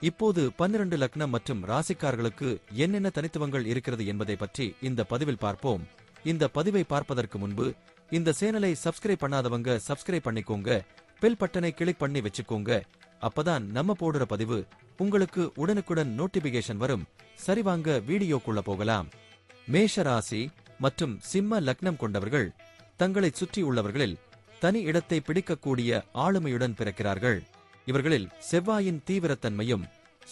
இப்போது பன்னிரண்டு லக்னம் மற்றும் ராசிக்காரர்களுக்கு என்னென்ன தனித்துவங்கள் இருக்கிறது என்பதை பற்றி இந்த பதிவில் பார்ப்போம். இந்த பதிவை பார்ப்பதற்கு முன்பு இந்த சேனலை சப்ஸ்கிரைப் பண்ணாதவங்க சப்ஸ்கிரைப் பண்ணிக்கோங்க பெல் பட்டனை கிளிக் பண்ணி வச்சுக்கோங்க. அப்பதான் நம்ம போடுற பதிவு உங்களுக்கு உடனுக்குடன் நோட்டிபிகேஷன் வரும். சரிவாங்க வீடியோக்குள்ள போகலாம். மேஷ ராசி மற்றும் சிம்ம லக்னம் கொண்டவர்கள் தங்களை சுற்றியுள்ளவர்களில் தனி இடத்தை பிடிக்கக்கூடிய ஆளுமையுடன் பிறக்கிறார்கள். இவர்களில் செவ்வாயின் தீவிரத்தன்மையும்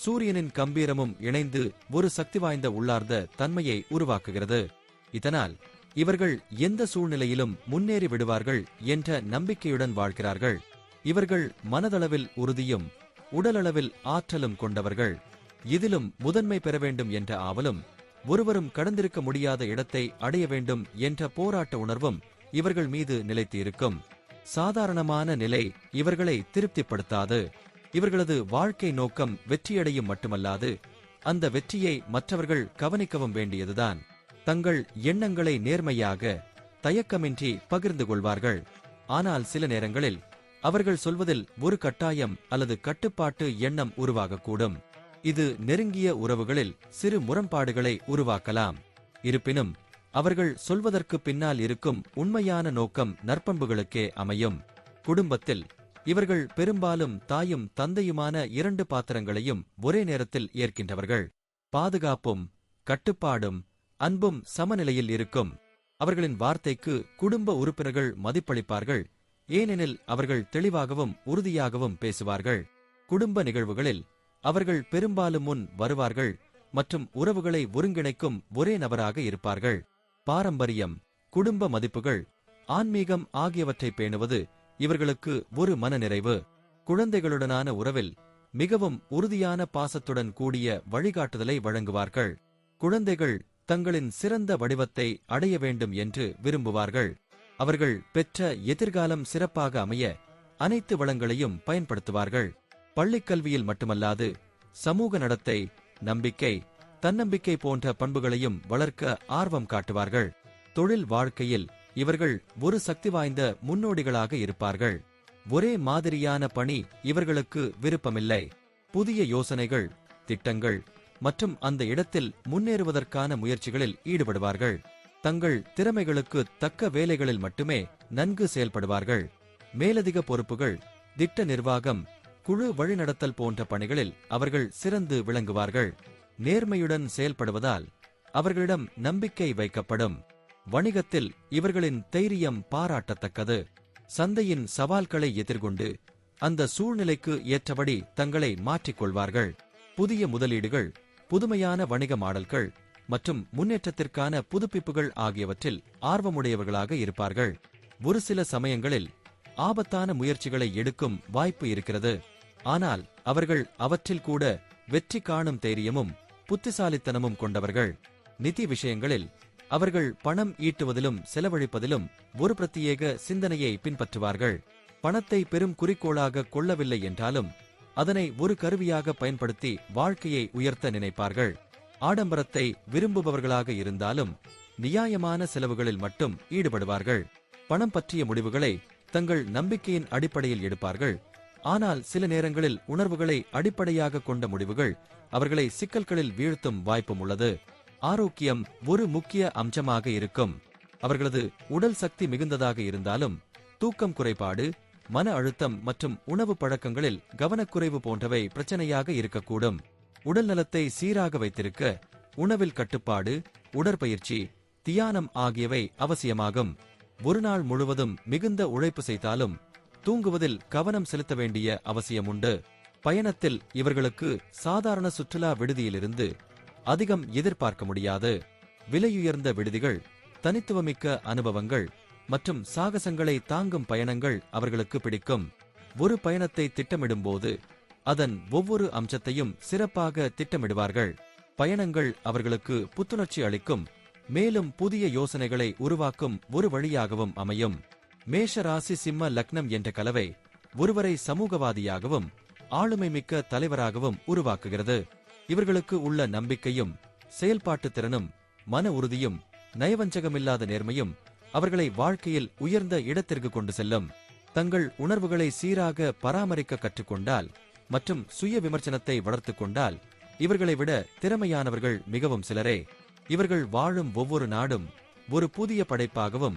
சூரியனின் கம்பீரமும் இணைந்து ஒரு சக்தி வாய்ந்த உள்ளார்ந்த தன்மையை உருவாக்குகிறது. இதனால் இவர்கள் எந்த சூழ்நிலையிலும் முன்னேறி விடுவார்கள் என்ற நம்பிக்கையுடன் வாழ்கிறார்கள். இவர்கள் மனதளவில் உறுதியும் உடலளவில் ஆற்றலும் கொண்டவர்கள். இதிலும் முதன்மை பெற வேண்டும் என்ற ஆவலும் ஒருவரும் கடந்திருக்க முடியாத இடத்தை அடைய வேண்டும் என்ற போராட்ட உணர்வும் இவர்கள் மீது நிலைத்து இருக்கும் சாதாரணமான நிலை இவர்களை திருப்திப்படுத்தாது. இவர்களது வாழ்க்கை நோக்கம் வெற்றியடையும் மட்டுமல்லாது அந்த வெற்றியை மற்றவர்கள் கவனிக்கவும் வேண்டியதுதான். தங்கள் எண்ணங்களை நேர்மையாக தயக்கமின்றி பகிர்ந்து கொள்வார்கள். ஆனால் சில நேரங்களில் அவர்கள் சொல்வதில் ஒரு கட்டாயம் அல்லது கட்டுப்பாட்டு எண்ணம் உருவாகக்கூடும். இது நெருங்கிய உறவுகளில் சிறு முரண்பாடுகளை உருவாக்கலாம். இருப்பினும் அவர்கள் சொல்வதற்கு பின்னால் இருக்கும் உண்மையான நோக்கம் நற்பண்புகளுக்கே அமையும். குடும்பத்தில் இவர்கள் பெரும்பாலும் தாயும் தந்தையுமான இரண்டு பாத்திரங்களையும் ஒரே நேரத்தில் ஏற்கின்றவர்கள். பாதுகாப்பும் கட்டுப்பாடும் அன்பும் சமநிலையில் இருக்கும். அவர்களின் வார்த்தைக்கு குடும்ப உறுப்பினர்கள் மதிப்பளிப்பார்கள். ஏனெனில் அவர்கள் தெளிவாகவும் உறுதியாகவும் பேசுவார்கள். குடும்ப நிகழ்வுகளில் அவர்கள் பெரும்பாலும் முன் வருவார்கள் மற்றும் உறவுகளை ஒருங்கிணைக்கும் ஒரே நபராக இருப்பார்கள். பாரம்பரியம் குடும்ப மதிப்புகள் ஆன்மீகம் ஆகியவற்றை பேணுவது இவர்களுக்கு ஒரு மனநிறைவு. குழந்தைகளுடனான உறவில் மிகவும் உறுதியான பாசத்துடன் கூடிய வழிகாட்டுதலை வழங்குவார்கள். குழந்தைகள் தங்களின் சிறந்த வடிவத்தை அடைய வேண்டும் என்று விரும்புவார்கள். அவர்கள் பெற்ற எதிர்காலம் சிறப்பாக அமைய அனைத்து வளங்களையும் பயன்படுத்துவார்கள். பள்ளிக்கல்வியில் மட்டுமல்லாது சமூக நடத்தை நம்பிக்கை தன்னம்பிக்கை போன்ற பண்புகளையும் வளர்க்க ஆர்வம் காட்டுவார்கள். தொழில் வாழ்க்கையில் இவர்கள் ஒரு சக்தி வாய்ந்த முன்னோடிகளாக இருப்பார்கள். ஒரே மாதிரியான பணி இவர்களுக்கு விருப்பமில்லை. புதிய யோசனைகள் திட்டங்கள் மற்றும் அந்த இடத்தில் முன்னேறுவதற்கான முயற்சிகளில் ஈடுபடுவார்கள். தங்கள் திறமைகளுக்கு தக்க வேலைகளில் மட்டுமே நன்கு செயல்படுவார்கள். மேலதிக பொறுப்புகள் திட்ட நிர்வாகம் குழு வழிநடத்தல் போன்ற பணிகளில் அவர்கள் சிறந்து விளங்குவார்கள். நேர்மையுடன் செயல்படுவதால் அவர்களிடம் நம்பிக்கை வைக்கப்படும். வணிகத்தில் இவர்களின் தைரியம் பாராட்டத்தக்கது. சந்தையின் சவால்களை எதிர்கொண்டு அந்த சூழ்நிலைக்கு ஏற்றபடி தங்களை மாற்றிக்கொள்வார்கள். புதிய முதலீடுகள் புதுமையான வணிக மாடல்கள் மற்றும் முன்னேற்றத்திற்கான புதுப்பிப்புகள் ஆகியவற்றில் ஆர்வமுடையவர்களாக இருப்பார்கள். ஒரு சில சமயங்களில் ஆபத்தான முயற்சிகளை எடுக்கும் வாய்ப்பு இருக்கிறது. ஆனால் அவர்கள் அவற்றில் கூட வெற்றி காணும் தைரியமும் புத்திசாலித்தனமும் கொண்டவர்கள். நிதி விஷயங்களில் அவர்கள் பணம் ஈட்டுவதிலும் செலவழிப்பதிலும் ஒரு பிரத்யேக சிந்தனையை பின்பற்றுவார்கள். பணத்தை பெரும் குறிக்கோளாக கொள்ளவில்லை என்றாலும் அதனை ஒரு கருவியாக பயன்படுத்தி வாழ்க்கையை உயர்த்த நினைப்பார்கள். ஆடம்பரத்தை விரும்புபவர்களாக இருந்தாலும் நியாயமான செலவுகளில் மட்டும் ஈடுபடுவார்கள். பணம் பற்றிய முடிவுகளை தங்கள் நம்பிக்கையின் அடிப்படையில் எடுப்பார்கள். ஆனால் சில நேரங்களில் உணர்வுகளை அடிப்படையாக கொண்ட முடிவுகள் அவர்களை சிக்கல்களில் வீழ்த்தும் வாய்ப்பும் உள்ளது. ஆரோக்கியம் ஒரு முக்கிய அம்சமாக இருக்கும். அவர்களது உடல் சக்தி மிகுந்ததாக இருந்தாலும் தூக்கம் குறைபாடு மன அழுத்தம் மற்றும் உணவு பழக்கங்களில் கவனக்குறைவு போன்றவை பிரச்சனையாக இருக்கக்கூடும். உடல் நலத்தை சீராக வைத்திருக்க உணவில் கட்டுப்பாடு உடற்பயிற்சி தியானம் ஆகியவை அவசியமாகும். ஒரு நாள் முழுவதும் மிகுந்த உழைப்பு செய்தாலும் தூங்குவதில் கவனம் செலுத்த வேண்டிய அவசியமுண்டு. பயணத்தில் இவர்களுக்கு சாதாரண சுற்றுலா விடுதியிலிருந்து அதிகம் எதிர்பார்க்க முடியாது. விலையுயர்ந்த விடுதிகள் தனித்துவமிக்க அனுபவங்கள் மற்றும் சாகசங்களை தாங்கும் பயணங்கள் அவர்களுக்கு பிடிக்கும். ஒரு பயணத்தை திட்டமிடும்போது அதன் ஒவ்வொரு அம்சத்தையும் சிறப்பாக திட்டமிடுவார்கள். பயணங்கள் அவர்களுக்கு புத்துணர்ச்சி அளிக்கும் மேலும் புதிய யோசனைகளை உருவாக்கும் ஒரு வழியாகவும் அமையும். மேஷ ராசி சிம்ம லக்னம் என்ற கலவை ஒருவரை சமூகவாதியாகவும் ஆளுமை மிக்க தலைவராகவும் உருவாக்குகிறது. இவர்களுக்கு உள்ள நம்பிக்கையும் செயல்பாட்டு திறனும் மன உறுதியும் நயவஞ்சகமில்லாத நேர்மையும் அவர்களை வாழ்க்கையில் உயர்ந்த இடத்திற்கு கொண்டு செல்லும். தங்கள் உணர்வுகளை சீராக பராமரிக்க கற்றுக்கொண்டால் மற்றும் சுய விமர்சனத்தை வளர்த்துக் கொண்டால் இவர்களை விட திறமையானவர்கள் மிகவும் சிலரே. இவர்கள் வாழும் ஒவ்வொரு நாடும் ஒரு புதிய படைப்பாகவும்